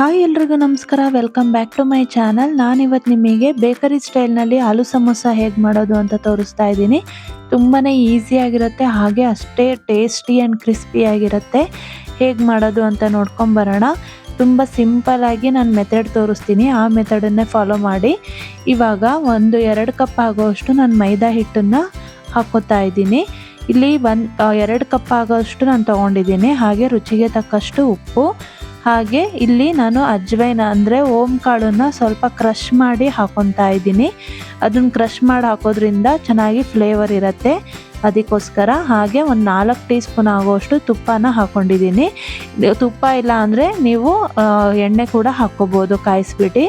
Hi ಎಲ್ರಿಗೂ ನಮಸ್ಕಾರ. Welcome back to my channel ನಾನಿವತ್ತು ನಿಮಗೆ ಬೇಕರಿ ಸ್ಟೈಲ್ನಲ್ಲಿ ಆಲೂ ಸಮೋಸ ಹೇಗೆ ಮಾಡೋದು ಅಂತ ತೋರಿಸ್ತಾ ಇದ್ದೀನಿ. ತುಂಬಾ ಈಸಿಯಾಗಿರುತ್ತೆ ಹಾಗೆ ಅಷ್ಟೇ ಟೇಸ್ಟಿ ಆ್ಯಂಡ್ ಕ್ರಿಸ್ಪಿಯಾಗಿರುತ್ತೆ ಹೇಗೆ ಮಾಡೋದು ಅಂತ ನೋಡ್ಕೊಂಬರೋಣ ತುಂಬ ಸಿಂಪಲ್ಲಾಗಿ ನಾನು ಮೆಥಡ್ ತೋರಿಸ್ತೀನಿ. ಆ ಮೆಥಡನ್ನೇ ಫಾಲೋ ಮಾಡಿ. ಇವಾಗ ಒಂದು ಎರಡು ಕಪ್ ಆಗೋಷ್ಟು ನಾನು ಮೈದಾ ಹಿಟ್ಟನ್ನು ಹಾಕೋತಾ ಇದ್ದೀನಿ. ಇಲ್ಲಿ ಒಂದು ಎರಡು ಕಪ್ ಆಗೋಷ್ಟು ನಾನು ತೊಗೊಂಡಿದ್ದೀನಿ. ಹಾಗೆ ರುಚಿಗೆ ತಕ್ಕಷ್ಟು ಉಪ್ಪು ಹಾಗೆ ಇಲ್ಲಿ ನಾನು ಅಜ್ವೈನ ಅಂದರೆ ಓಂ ಕಾಳನ್ನು ಸ್ವಲ್ಪ ಕ್ರಷ್ ಮಾಡಿ ಹಾಕೊತಾ ಇದ್ದೀನಿ. ಅದನ್ನು ಕ್ರಷ್ ಮಾಡಿ ಹಾಕೋದ್ರಿಂದ ಚೆನ್ನಾಗಿ ಫ್ಲೇವರ್ ಇರುತ್ತೆ. ಅದಕ್ಕೋಸ್ಕರ ಹಾಗೆ ಒಂದು ನಾಲ್ಕು ಟೀ ಸ್ಪೂನ್ ಆಗೋಷ್ಟು ತುಪ್ಪನ ಹಾಕ್ಕೊಂಡಿದ್ದೀನಿ ತುಪ್ಪ ಇಲ್ಲ ಅಂದರೆ ನೀವು ಎಣ್ಣೆ ಕೂಡ ಹಾಕ್ಕೋಬೋದು ಕಾಯಿಸ್ಬಿಟ್ಟು.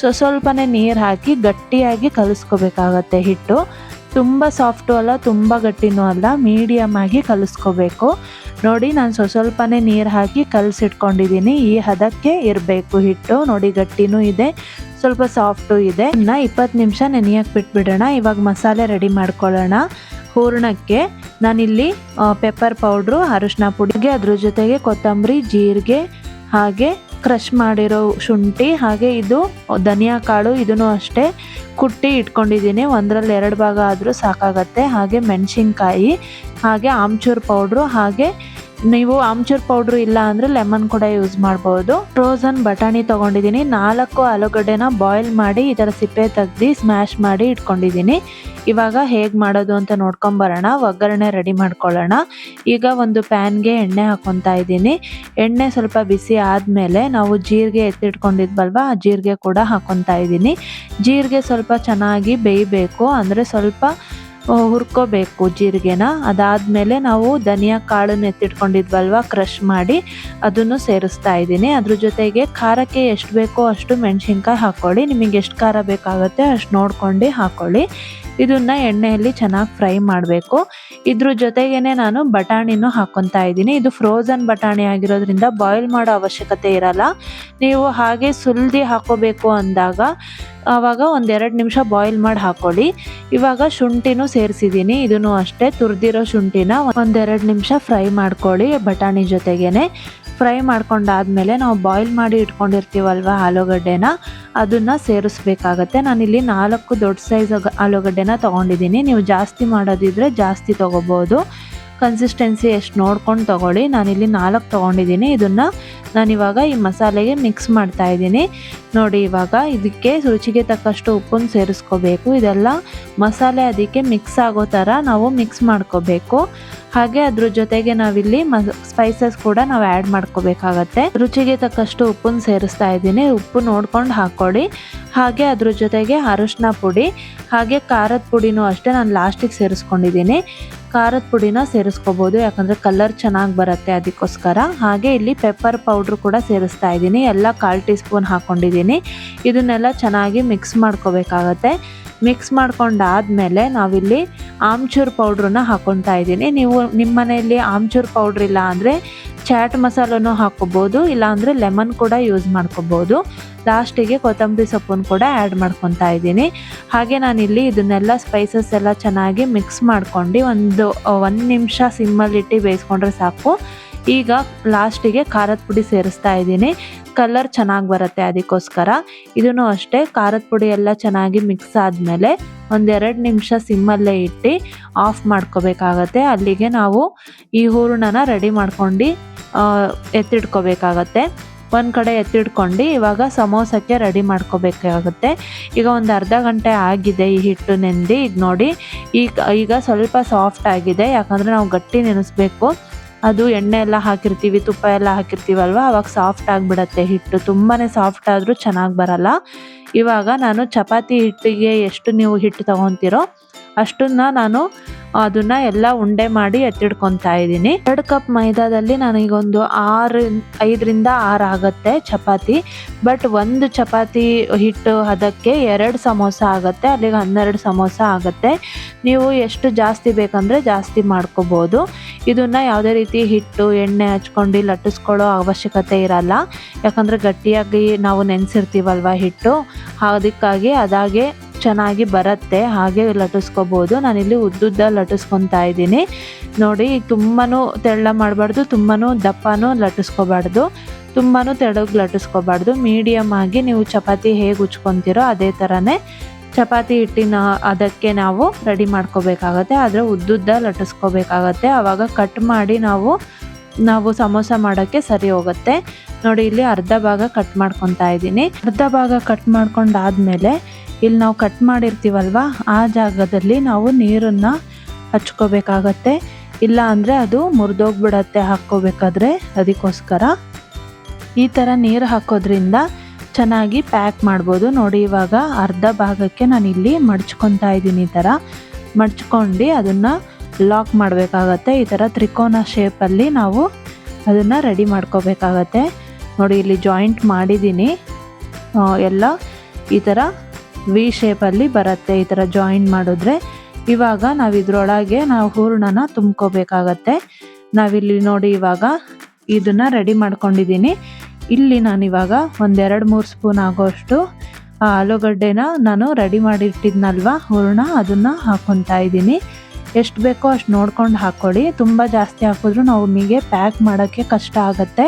ಸೊ, ಸ್ವಲ್ಪನೇ ನೀರು ಹಾಕಿ ಗಟ್ಟಿಯಾಗಿ ಕಲಿಸ್ಕೋಬೇಕಾಗತ್ತೆ ಹಿಟ್ಟು. ತುಂಬ ಸಾಫ್ಟು ಅಲ್ಲ, ತುಂಬ ಗಟ್ಟಿನೂ ಅಲ್ಲ ಮೀಡಿಯಮ್ ಆಗಿ ಕಲಿಸ್ಕೋಬೇಕು. ನೋಡಿ, ನಾನು ಸ್ವಲ್ಪ ಸ್ವಲ್ಪನೇ ನೀರು ಹಾಕಿ ಕಲಸಿಟ್ಕೊಂಡಿದ್ದೀನಿ ಈ ಹದಕ್ಕೆ ಇರಬೇಕು ಹಿಟ್ಟು. ನೋಡಿ, ಗಟ್ಟಿನೂ ಇದೆ, ಸ್ವಲ್ಪ ಸಾಫ್ಟು ಇದೆ. ಇನ್ನು ಇಪ್ಪತ್ತು ನಿಮಿಷ ನೆನೆಯಕ್ಕೆ ಬಿಟ್ಬಿಡೋಣ. ಇವಾಗ ಮಸಾಲೆ ರೆಡಿ ಮಾಡ್ಕೊಳ್ಳೋಣ. ಹೂರಣಕ್ಕೆ ನಾನಿಲ್ಲಿ ಪೆಪ್ಪರ್ ಪೌಡ್ರು ಅರಿಶಿನ ಪುಡಿಗೆ ಅದ್ರ ಜೊತೆಗೆ ಕೊತ್ತಂಬರಿ, ಜೀರಿಗೆ ಹಾಗೆ ಕ್ರಷ್ ಮಾಡಿರೋ ಶುಂಠಿ, ಹಾಗೆ ಇದು ಧನಿಯಾ ಕಾಳು, ಇದನ್ನು ಅಷ್ಟೇ ಕುಟ್ಟಿ ಇಟ್ಕೊಂಡಿದ್ದೀನಿ. ಒಂದರಲ್ಲಿ ಎರಡು ಭಾಗ ಆದರೂ ಸಾಕಾಗತ್ತೆ. ಹಾಗೆ ಮೆಣಸಿನ್ಕಾಯಿ, ಹಾಗೆ ಆಮ್ಚೂರು ಪೌಡ್ರು ಹಾಗೆ ನೀವು ಆಮ್ಚೂರ್ ಪೌಡ್ರ್ ಇಲ್ಲ ಅಂದರೆ ಲೆಮನ್ ಕೂಡ ಯೂಸ್ ಮಾಡ್ಬೋದು. ಫ್ರೋಸನ್ ಬಟಾಣಿ ತಗೊಂಡಿದ್ದೀನಿ. ನಾಲ್ಕು ಆಲೂಗಡ್ಡೆನ ಬಾಯ್ಲ್ ಮಾಡಿ ಥರ ಸಿಪ್ಪೆ ತೆಗ್ದು ಸ್ಮ್ಯಾಶ್ ಮಾಡಿ ಇಟ್ಕೊಂಡಿದ್ದೀನಿ. ಇವಾಗ ಹೇಗೆ ಮಾಡೋದು ಅಂತ ನೋಡ್ಕೊಂಬರೋಣ. ಒಗ್ಗರಣೆ ರೆಡಿ ಮಾಡ್ಕೊಳ್ಳೋಣ. ಈಗ ಒಂದು ಪ್ಯಾನ್ಗೆ ಎಣ್ಣೆ ಹಾಕ್ಕೊತಾ ಇದ್ದೀನಿ. ಎಣ್ಣೆ ಸ್ವಲ್ಪ ಬಿಸಿ ಆದಮೇಲೆ ನಾವು ಜೀರಿಗೆ ಎತ್ತಿಟ್ಕೊಂಡಿದ್ವಲ್ವ, ಆ ಜೀರಿಗೆ ಕೂಡ ಹಾಕ್ಕೊತಾ ಇದ್ದೀನಿ. ಜೀರಿಗೆ ಸ್ವಲ್ಪ ಚೆನ್ನಾಗಿ ಬೇಯಬೇಕು. ಅಂದರೆ ಸ್ವಲ್ಪ ಹುರ್ಕೋಬೇಕು ಜೀರಿಗೆನ. ಅದಾದಮೇಲೆ ನಾವು ಧನಿಯಾ ಕಾಳನ್ನು ಎತ್ತಿಟ್ಕೊಂಡಿದ್ವಲ್ವ ಕ್ರಷ್ ಮಾಡಿ ಅದನ್ನು ಸೇರಿಸ್ತಾ ಇದ್ದೀನಿ. ಅದ್ರ ಜೊತೆಗೆ ಖಾರಕ್ಕೆ ಎಷ್ಟು ಬೇಕೋ ಅಷ್ಟು ಮೆಣಸಿನ್ಕಾಯಿ ಹಾಕ್ಕೊಳ್ಳಿ ನಿಮಗೆ ಎಷ್ಟು ಖಾರ ಬೇಕಾಗುತ್ತೆ ಅಷ್ಟು ನೋಡ್ಕೊಂಡು ಹಾಕ್ಕೊಳ್ಳಿ ಇದನ್ನ ಎಣ್ಣೆಯಲ್ಲಿ ಚೆನ್ನಾಗಿ ಫ್ರೈ ಮಾಡಬೇಕು. ಇದ್ರ ಜೊತೆಗೇನೆ ನಾನು ಬಟಾಣಿನೂ ಹಾಕೊತಾ ಇದ್ದೀನಿ. ಇದು ಫ್ರೋಸನ್ ಬಟಾಣಿ ಆಗಿರೋದ್ರಿಂದ ಬಾಯ್ಲ್ ಮಾಡೋ ಅವಶ್ಯಕತೆ ಇರಲ್ಲ. ನೀವು ಹಾಗೆ ಸುಲ್ದಿ ಹಾಕೋಬೇಕು ಅಂದಾಗ ಆವಾಗ ಒಂದೆರಡು ನಿಮಿಷ ಬಾಯ್ಲ್ ಮಾಡಿ ಹಾಕೊಳ್ಳಿ. ಇವಾಗ ಶುಂಠಿನೂ ಸೇರಿಸಿದ್ದೀನಿ. ಇದನ್ನು ಅಷ್ಟೇ ತುರಿದಿರೋ ಶುಂಠಿನ ಒಂದೆರಡು ನಿಮಿಷ ಫ್ರೈ ಮಾಡ್ಕೊಳ್ಳಿ ಬಟಾಣಿ ಜೊತೆಗೇನೆ. ಫ್ರೈ ಮಾಡ್ಕೊಂಡಾದ್ಮೇಲೆ ನಾವು ಬಾಯ್ಲ್ ಮಾಡಿ ಇಟ್ಕೊಂಡಿರ್ತೀವಲ್ವ ಆಲೂಗಡ್ಡೆನ, ಅದನ್ನು ಸೇರಿಸ್ಬೇಕಾಗತ್ತೆ. ನಾನಿಲ್ಲಿ ನಾಲ್ಕು ದೊಡ್ಡ ಸೈಜ್ ಆಲೂಗಡ್ಡೆನ ತೊಗೊಂಡಿದ್ದೀನಿ. ನೀವು ಜಾಸ್ತಿ ಮಾಡೋದಿದ್ರೆ ಜಾಸ್ತಿ ತೊಗೋಬೋದು. ಕನ್ಸಿಸ್ಟೆನ್ಸಿ ಎಷ್ಟು ನೋಡ್ಕೊಂಡು ತೊಗೊಳ್ಳಿ. ನಾನಿಲ್ಲಿ ನಾಲ್ಕು ತೊಗೊಂಡಿದ್ದೀನಿ. ಇದನ್ನು ನಾನಿವಾಗ ಈ ಮಸಾಲೆಗೆ ಮಿಕ್ಸ್ ಮಾಡ್ತಾ ಇದ್ದೀನಿ. ನೋಡಿ, ಇವಾಗ ಇದಕ್ಕೆ ರುಚಿಗೆ ತಕ್ಕಷ್ಟು ಉಪ್ಪನ್ನು ಸೇರಿಸ್ಕೋಬೇಕು. ಇದೆಲ್ಲ ಮಸಾಲೆ ಅದಕ್ಕೆ ಮಿಕ್ಸ್ ಆಗೋ ಥರ ನಾವು ಮಿಕ್ಸ್ ಮಾಡ್ಕೋಬೇಕು. ಹಾಗೆ ಅದ್ರ ಜೊತೆಗೆ ನಾವಿಲ್ಲಿ ಮಸ್ ಸ್ಪೈಸಸ್ ಕೂಡ ನಾವು ಆ್ಯಡ್ ಮಾಡ್ಕೋಬೇಕಾಗತ್ತೆ. ರುಚಿಗೆ ತಕ್ಕಷ್ಟು ಉಪ್ಪನ್ನು ಸೇರಿಸ್ತಾ ಇದ್ದೀನಿ. ಉಪ್ಪು ನೋಡ್ಕೊಂಡು ಹಾಕ್ಕೊಳ್ಳಿ. ಹಾಗೆ ಅದ್ರ ಜೊತೆಗೆ ಅರಶಿನ ಪುಡಿ, ಹಾಗೆ ಖಾರದ ಪುಡಿನೂ ಅಷ್ಟೇ ನಾನು ಲಾಸ್ಟಿಗೆ ಸೇರಿಸ್ಕೊಂಡಿದ್ದೀನಿ. ಖಾರದ ಪುಡಿನ ಸೇರಿಸ್ಕೋಬೋದು, ಯಾಕಂದರೆ ಕಲರ್ ಚೆನ್ನಾಗಿ ಬರುತ್ತೆ ಅದಕ್ಕೋಸ್ಕರ. ಹಾಗೆ ಇಲ್ಲಿ ಪೆಪ್ಪರ್ ಪೌಡ್ರ್ ಕೂಡ ಸೇರಿಸ್ತಾ ಇದ್ದೀನಿ. ಎಲ್ಲ ಕಾಲು ಟೀ ಸ್ಪೂನ್ ಹಾಕೊಂಡಿದ್ದೀನಿ. ಇದನ್ನೆಲ್ಲ ಚೆನ್ನಾಗಿ ಮಿಕ್ಸ್ ಮಾಡ್ಕೋಬೇಕಾಗತ್ತೆ. ಮಿಕ್ಸ್ ಮಾಡ್ಕೊಂಡಾದ್ಮೇಲೆ ನಾವಿಲ್ಲಿ ಆಮ್ಚೂರ್ ಪೌಡ್ರನ್ನ ಹಾಕ್ಕೊತಾ ಇದ್ದೀನಿ. ನೀವು ನಿಮ್ಮ ಮನೆಯಲ್ಲಿ ಆಮ್ಚೂರ್ ಪೌಡ್ರ್ ಇಲ್ಲ ಅಂದರೆ ಚಾಟ್ ಮಸಾಲನೂ ಹಾಕ್ಕೋಬೋದು ಇಲ್ಲಾಂದರೆ ಲೆಮನ್ ಕೂಡ ಯೂಸ್ ಮಾಡ್ಕೋಬೋದು. ಲಾಸ್ಟಿಗೆ ಕೊತ್ತಂಬರಿ ಸೊಪ್ಪನ್ನು ಕೂಡ ಆ್ಯಡ್ ಮಾಡ್ಕೊತಾ ಇದ್ದೀನಿ. ಹಾಗೆ ನಾನಿಲ್ಲಿ ಇದನ್ನೆಲ್ಲ ಸ್ಪೈಸಸ್ ಎಲ್ಲ ಚೆನ್ನಾಗಿ ಮಿಕ್ಸ್ ಮಾಡ್ಕೊಂಡು ಒಂದು ಒಂದು ನಿಮಿಷ ಸಿಮ್ಮಲ್ಲಿಟ್ಟು ಬೇಯಿಸ್ಕೊಂಡ್ರೆ ಸಾಕು. ಈಗ ಲಾಸ್ಟಿಗೆ ಖಾರದ ಪುಡಿ ಸೇರಿಸ್ತಾ ಇದ್ದೀನಿ. ಕಲರ್ ಚೆನ್ನಾಗಿ ಬರುತ್ತೆ ಅದಕ್ಕೋಸ್ಕರ. ಇದನ್ನು ಅಷ್ಟೇ, ಖಾರದ ಪುಡಿ ಎಲ್ಲ ಚೆನ್ನಾಗಿ ಮಿಕ್ಸ್ ಆದಮೇಲೆ ಒಂದೆರಡು ನಿಮಿಷ ಸಿಮ್ಮಲ್ಲೇ ಇಟ್ಟು ಆಫ್ ಮಾಡ್ಕೋಬೇಕಾಗತ್ತೆ. ಅಲ್ಲಿಗೆ ನಾವು ಈ ಹೂರಣನ ರೆಡಿ ಮಾಡ್ಕೊಂಡು ಎತ್ತಿಡ್ಕೋಬೇಕಾಗತ್ತೆ ಒಂದು ಕಡೆ ಎತ್ತಿಡ್ಕೊಂಡು ಇವಾಗ ಸಮೋಸಕ್ಕೆ ರೆಡಿ ಮಾಡ್ಕೋಬೇಕಾಗುತ್ತೆ. ಈಗ ಒಂದು ಅರ್ಧ ಗಂಟೆ ಆಗಿದೆ ಈ ಹಿಟ್ಟು ನೆಂದು. ಈಗ ನೋಡಿ, ಈಗ ಈಗ ಸ್ವಲ್ಪ ಸಾಫ್ಟ್ ಆಗಿದೆ. ಯಾಕಂದರೆ ನಾವು ಗಟ್ಟಿ ನೆನೆಸ್ಬೇಕು. ಅದು ಎಣ್ಣೆ ಎಲ್ಲ ಹಾಕಿರ್ತೀವಿ, ತುಪ್ಪ ಎಲ್ಲ ಹಾಕಿರ್ತೀವಲ್ವ? ಅವಾಗ ಸಾಫ್ಟ್ ಆಗಿಬಿಡತ್ತೆ ಹಿಟ್ಟು. ತುಂಬಾ ಸಾಫ್ಟ್ ಆದರೂ ಚೆನ್ನಾಗಿ ಬರಲ್ಲ. ಇವಾಗ ನಾನು ಚಪಾತಿ ಹಿಟ್ಟಿಗೆ ಎಷ್ಟು ನೀವು ಹಿಟ್ಟು ತಗೊತೀರೋ ಅಷ್ಟನ್ನ ನಾನು ಅದನ್ನ ಎಲ್ಲ ಉಂಡೆ ಮಾಡಿ ಎತ್ತಿಡ್ಕೊತಾ ಇದ್ದೀನಿ. ಎರಡು ಕಪ್ ಮೈದಾದಲ್ಲಿ ನನಗೊಂದು ಆರು, ಐದರಿಂದ ಆರು ಆಗುತ್ತೆ ಚಪಾತಿ. ಬಟ್ ಒಂದು ಚಪಾತಿ ಹಿಟ್ಟು ಅದಕ್ಕೆ ಎರಡು ಸಮೋಸ ಆಗುತ್ತೆ, ಅಲ್ಲಿಗೆ ಹನ್ನೆರಡು ಸಮೋಸ ಆಗುತ್ತೆ. ನೀವು ಎಷ್ಟು ಜಾಸ್ತಿ ಬೇಕಂದರೆ ಜಾಸ್ತಿ ಮಾಡ್ಕೋಬೋದು. ಇದನ್ನು ಯಾವುದೇ ರೀತಿ ಹಿಟ್ಟು, ಎಣ್ಣೆ ಹಚ್ಕೊಂಡು ಲಟ್ಟಿಸ್ಕೊಳ್ಳೋ ಅವಶ್ಯಕತೆ ಇರಲ್ಲ. ಯಾಕಂದರೆ ಗಟ್ಟಿಯಾಗಿ ನಾವು ನೆನೆಸಿರ್ತೀವಲ್ವ ಹಿಟ್ಟು? ಅದಕ್ಕಾಗಿ ಅದಾಗೆ ಚೆನ್ನಾಗಿ ಬರುತ್ತೆ, ಹಾಗೆ ಲಟ್ಟಿಸ್ಕೋಬೋದು. ನಾನಿಲ್ಲಿ ಉದ್ದುದ್ದ ಲಟ್ಟಿಸ್ಕೊತಾ ಇದ್ದೀನಿ. ನೋಡಿ ತುಂಬಾ ತೆಳ್ಳ ಮಾಡಬಾರ್ದು ತುಂಬಾ ದಪ್ಪನೂ ಲಟ್ಟಿಸ್ಕೋಬಾರ್ದು ತುಂಬಾ ತೆಳಗೆ ಲಟ್ಟಿಸ್ಕೋಬಾರ್ದು. ಮೀಡಿಯಮ್ ಆಗಿ ನೀವು ಚಪಾತಿ ಹೇಗೆ ಉಚ್ಕೊತೀರೋ ಅದೇ ಥರನೇ ಚಪಾತಿ ಹಿಟ್ಟಿನ ಅದಕ್ಕೆ ನಾವು ರೆಡಿ ಮಾಡ್ಕೋಬೇಕಾಗತ್ತೆ. ಆದರೆ ಉದ್ದುದ್ದ ಲಟ್ಟಿಸ್ಕೋಬೇಕಾಗತ್ತೆ. ಆವಾಗ ಕಟ್ ಮಾಡಿ ನಾವು ನಾವು ಸಮೋಸ ಮಾಡೋಕ್ಕೆ ಸರಿ ಹೋಗುತ್ತೆ. ನೋಡಿ, ಇಲ್ಲಿ ಅರ್ಧ ಭಾಗ ಕಟ್ ಮಾಡ್ಕೊತಾ ಇದ್ದೀನಿ. ಅರ್ಧ ಭಾಗ ಕಟ್ ಮಾಡ್ಕೊಂಡಾದ್ಮೇಲೆ ಇಲ್ಲಿ ನಾವು ಕಟ್ ಮಾಡಿರ್ತೀವಲ್ವ? ಆ ಜಾಗದಲ್ಲಿ ನಾವು ನೀರನ್ನು ಹಚ್ಕೋಬೇಕಾಗತ್ತೆ. ಇಲ್ಲ ಅಂದರೆ ಅದು ಮುರಿದೋಗ್ಬಿಡತ್ತೆ ಹಾಕ್ಕೋಬೇಕಾದ್ರೆ ಅದಕ್ಕೋಸ್ಕರ. ಈ ಥರ ನೀರು ಹಾಕೋದ್ರಿಂದ ಚೆನ್ನಾಗಿ ಪ್ಯಾಕ್ ಮಾಡ್ಬೋದು. ನೋಡಿ, ಇವಾಗ ಅರ್ಧ ಭಾಗಕ್ಕೆ ನಾನು ಇಲ್ಲಿ ಮಡ್ಚ್ಕೊತಾ ಇದ್ದೀನಿ ಈ ಥರ ಮಡ್ಚ್ಕೊಂಡು ಅದನ್ನು ಲಾಕ್ ಮಾಡಬೇಕಾಗತ್ತೆ. ಈ ಥರ ತ್ರಿಕೋನ ಶೇಪಲ್ಲಿ ನಾವು ಅದನ್ನು ರೆಡಿ ಮಾಡ್ಕೋಬೇಕಾಗತ್ತೆ. ನೋಡಿ, ಇಲ್ಲಿ ಜಾಯಿಂಟ್ ಮಾಡಿದ್ದೀನಿ. ಎಲ್ಲ ಈ ಥರ ವಿ ಶೇಪಲ್ಲಿ ಬರುತ್ತೆ, ಈ ಥರ ಜಾಯಿಂಟ್ ಮಾಡಿದ್ರೆ. ಇವಾಗ ನಾವು ಇದರೊಳಗೆ ನಾವು ಹೂರಣನ ತುಂಬ್ಕೋಬೇಕಾಗತ್ತೆ. ನಾವಿಲ್ಲಿ ನೋಡಿ ಇವಾಗ ಇದನ್ನು ರೆಡಿ ಮಾಡ್ಕೊಂಡಿದ್ದೀನಿ ಇಲ್ಲಿ ನಾನು ಇವಾಗ ಒಂದೆರಡು ಮೂರು ಸ್ಪೂನ್ ಆಗೋಷ್ಟು ಆಲೂಗಡ್ಡೆನ ನಾನು ರೆಡಿ ಮಾಡಿಟ್ಟಿದ್ನಲ್ವ, ಹೂರಣ? ಅದನ್ನು ಹಾಕೊತಾ ಇದ್ದೀನಿ ಎಷ್ಟು ಬೇಕೋ ಅಷ್ಟು ನೋಡ್ಕೊಂಡು ಹಾಕ್ಕೊಳ್ಳಿ ತುಂಬ ಜಾಸ್ತಿ ಹಾಕಿದ್ರು ನಾವು ಒಮ್ಮಿಗೆ ಪ್ಯಾಕ್ ಮಾಡೋಕ್ಕೆ ಕಷ್ಟ ಆಗುತ್ತೆ.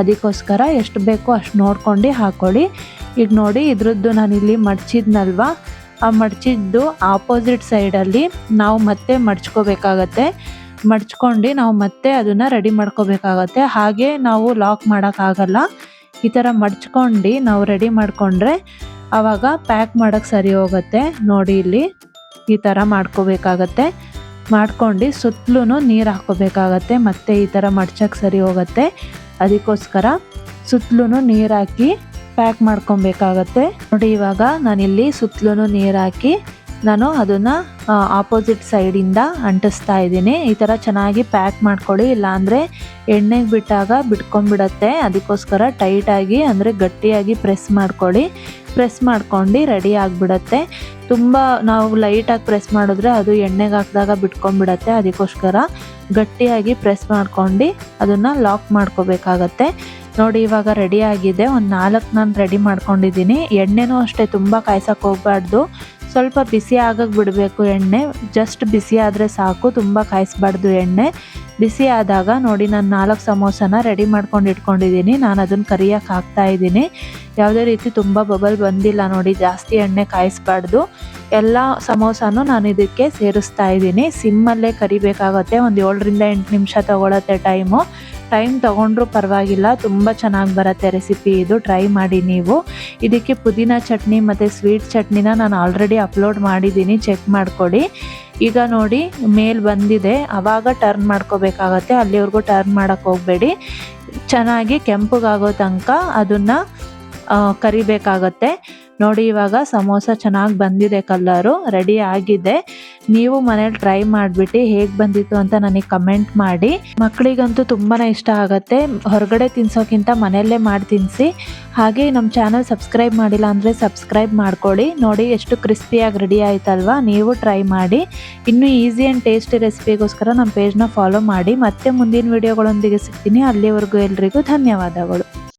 ಅದಕ್ಕೋಸ್ಕರ ಎಷ್ಟು ಬೇಕೋ ಅಷ್ಟು ನೋಡ್ಕೊಂಡು ಹಾಕ್ಕೊಳ್ಳಿ ಈಗ ನೋಡಿ ಇದ್ರದ್ದು ನಾನಿಲ್ಲಿ ಮಡ್ಚಿದ್ನಲ್ವ? ಆ ಮಡ್ಚಿದ್ದು ಆಪೋಸಿಟ್ ಸೈಡಲ್ಲಿ ನಾವು ಮತ್ತೆ ಮಡ್ಚ್ಕೋಬೇಕಾಗತ್ತೆ. ಮಡ್ಚ್ಕೊಂಡು ನಾವು ಮತ್ತೆ ಅದನ್ನು ರೆಡಿ ಮಾಡ್ಕೋಬೇಕಾಗತ್ತೆ. ಹಾಗೆ ನಾವು ಲಾಕ್ ಮಾಡೋಕ್ಕಾಗಲ್ಲ. ಈ ಥರ ಮಡ್ಚ್ಕೊಂಡು ನಾವು ರೆಡಿ ಮಾಡಿಕೊಂಡ್ರೆ ಆವಾಗ ಪ್ಯಾಕ್ ಮಾಡೋಕ್ಕೆ ಸರಿ ಹೋಗುತ್ತೆ. ನೋಡಿ ಇಲ್ಲಿ ಈ ಥರ ಮಾಡ್ಕೋಬೇಕಾಗತ್ತೆ. ಮಾಡ್ಕೊಂಡು ಸುತ್ತಲೂ ನೀರು ಹಾಕ್ಕೋಬೇಕಾಗತ್ತೆ. ಮತ್ತೆ ಈ ಥರ ಮಡ್ಚಕ್ಕೆ ಸರಿ ಹೋಗುತ್ತೆ. ಅದಕ್ಕೋಸ್ಕರ ಸುತ್ತಲೂ ನೀರು ಹಾಕಿ ಪ್ಯಾಕ್ ಮಾಡ್ಕೊಬೇಕಾಗತ್ತೆ. ನೋಡಿ ಇವಾಗ ನಾನಿಲ್ಲಿ ಸುತ್ತಲೂ ನೀರು ಹಾಕಿ ನಾನು ಅದನ್ನು ಆಪೋಸಿಟ್ ಸೈಡಿಂದ ಅಂಟಿಸ್ತಾ ಇದ್ದೀನಿ. ಈ ಥರ ಚೆನ್ನಾಗಿ ಪ್ಯಾಕ್ ಮಾಡ್ಕೊಳ್ಳಿ, ಇಲ್ಲಾಂದರೆ ಎಣ್ಣೆಗೆ ಬಿಟ್ಟಾಗ ಬಿಟ್ಕೊಂಡ್ಬಿಡತ್ತೆ. ಅದಕ್ಕೋಸ್ಕರ ಟೈಟಾಗಿ, ಅಂದರೆ ಗಟ್ಟಿಯಾಗಿ ಪ್ರೆಸ್ ಮಾಡ್ಕೊಳ್ಳಿ. ಪ್ರೆಸ್ ಮಾಡ್ಕೊಂಡು ರೆಡಿ ಆಗಿಬಿಡತ್ತೆ. ತುಂಬ ನಾವು ಲೈಟಾಗಿ ಪ್ರೆಸ್ ಮಾಡಿದ್ರೆ ಅದು ಎಣ್ಣೆಗೆ ಹಾಕಿದಾಗ ಬಿಟ್ಕೊಂಡ್ಬಿಡತ್ತೆ. ಅದಕ್ಕೋಸ್ಕರ ಗಟ್ಟಿಯಾಗಿ ಪ್ರೆಸ್ ಮಾಡ್ಕೊಂಡು ಅದನ್ನು ಲಾಕ್ ಮಾಡ್ಕೋಬೇಕಾಗತ್ತೆ. ನೋಡಿ, ಇವಾಗ ರೆಡಿ ಆಗಿದೆ. ಒಂದು ನಾಲ್ಕು ನಾನು ರೆಡಿ ಮಾಡ್ಕೊಂಡಿದ್ದೀನಿ. ಎಣ್ಣೆನೂ ಅಷ್ಟೇ, ತುಂಬ ಕಾಯ್ಸಕ್ಕೆ ಹೋಗ್ಬಾರ್ದು. ಸ್ವಲ್ಪ ಬಿಸಿ ಆಗಕ್ಕೆ ಬಿಡಬೇಕು ಎಣ್ಣೆ. ಜಸ್ಟ್ ಬಿಸಿ ಆದರೆ ಸಾಕು, ತುಂಬ ಕಾಯಿಸ್ಬಾರ್ದು ಎಣ್ಣೆ. ಬಿಸಿ ಆದಾಗ ನೋಡಿ, ನಾನು ನಾಲ್ಕು ಸಮೋಸನ ರೆಡಿ ಮಾಡ್ಕೊಂಡು ಇಟ್ಕೊಂಡಿದ್ದೀನಿ. ನಾನು ಅದನ್ನು ಕರಿಯಕ್ಕೆ ಹಾಕ್ತಾ ಇದ್ದೀನಿ. ಯಾವುದೇ ರೀತಿ ತುಂಬ ಬಬಲ್ ಬಂದಿಲ್ಲ ನೋಡಿ, ಜಾಸ್ತಿ ಎಣ್ಣೆ ಕಾಯಿಸ್ಬಾರ್ದು. ಎಲ್ಲ ಸಮೋಸನೂ ನಾನು ಇದಕ್ಕೆ ಸೇರಿಸ್ತಾ ಇದ್ದೀನಿ. ಸಿಮ್ಮಲ್ಲೇ ಕರಿಬೇಕಾಗತ್ತೆ. ಒಂದು ಏಳರಿಂದ ಎಂಟು ನಿಮಿಷ ತೊಗೊಳತ್ತೆ ಟೈಮು ಟೈಮ್ ತೊಗೊಂಡ್ರೂ ಪರವಾಗಿಲ್ಲ. ತುಂಬ ಚೆನ್ನಾಗಿ ಬರುತ್ತೆ ರೆಸಿಪಿ ಇದು. ಟ್ರೈ ಮಾಡಿ ನೀವು. ಇದಕ್ಕೆ ಪುದೀನ ಚಟ್ನಿ ಮತ್ತು ಸ್ವೀಟ್ ಚಟ್ನಿನ ನಾನು ಆಲ್ರೆಡಿ ಅಪ್ಲೋಡ್ ಮಾಡಿದ್ದೀನಿ. ಚೆಕ್ ಮಾಡಿಕೊಡಿ. ಈಗ ನೋಡಿ, ಮೇಲ್ ಬಂದಿದೆ. ಆವಾಗ ಟರ್ನ್ ಮಾಡ್ಕೋಬೇಕಾಗತ್ತೆ. ಅಲ್ಲಿವರೆಗೂ ಟರ್ನ್ ಮಾಡೋಕ್ಕೆ ಹೋಗಬೇಡಿ. ಚೆನ್ನಾಗಿ ಕೆಂಪಗಾಗೋ ತನಕ ಅದನ್ನು ಕರಿಬೇಕಾಗತ್ತೆ. ನೋಡಿ ಇವಾಗ ಸಮೋಸ ಚೆನ್ನಾಗಿ ಬಂದಿದೆ ಕಲ್ಲರು. ರೆಡಿ ಆಗಿದೆ. ನೀವು ಮನೇಲಿ ಟ್ರೈ ಮಾಡಿಬಿಟ್ಟು ಹೇಗೆ ಬಂದಿತ್ತು ಅಂತ ನನಗೆ ಕಮೆಂಟ್ ಮಾಡಿ. ಮಕ್ಕಳಿಗಂತೂ ತುಂಬಾ ಇಷ್ಟ ಆಗುತ್ತೆ. ಹೊರಗಡೆ ತಿನ್ಸೋಕ್ಕಿಂತ ಮನೆಯಲ್ಲೇ ಮಾಡಿ ತಿನ್ನಿಸಿ ಹಾಗೆ ನಮ್ಮ ಚಾನಲ್ ಸಬ್ಸ್ಕ್ರೈಬ್ ಮಾಡಿಲ್ಲ ಅಂದರೆ ಸಬ್ಸ್ಕ್ರೈಬ್ ಮಾಡ್ಕೊಳ್ಳಿ. ನೋಡಿ ಎಷ್ಟು ಕ್ರಿಸ್ಪಿಯಾಗಿ ರೆಡಿ ಆಯ್ತಲ್ವಾ? ನೀವು ಟ್ರೈ ಮಾಡಿ. ಇನ್ನೂ ಈಸಿ ಆ್ಯಂಡ್ ಟೇಸ್ಟಿ ರೆಸಿಪಿಗೋಸ್ಕರ ನಮ್ಮ ಪೇಜ್ನ ಫಾಲೋ ಮಾಡಿ. ಮತ್ತೆ ಮುಂದಿನ ವಿಡಿಯೋಗಳೊಂದಿಗೆ ಸಿಗ್ತೀನಿ. ಅಲ್ಲಿವರೆಗೂ ಎಲ್ರಿಗೂ ಧನ್ಯವಾದಗಳು.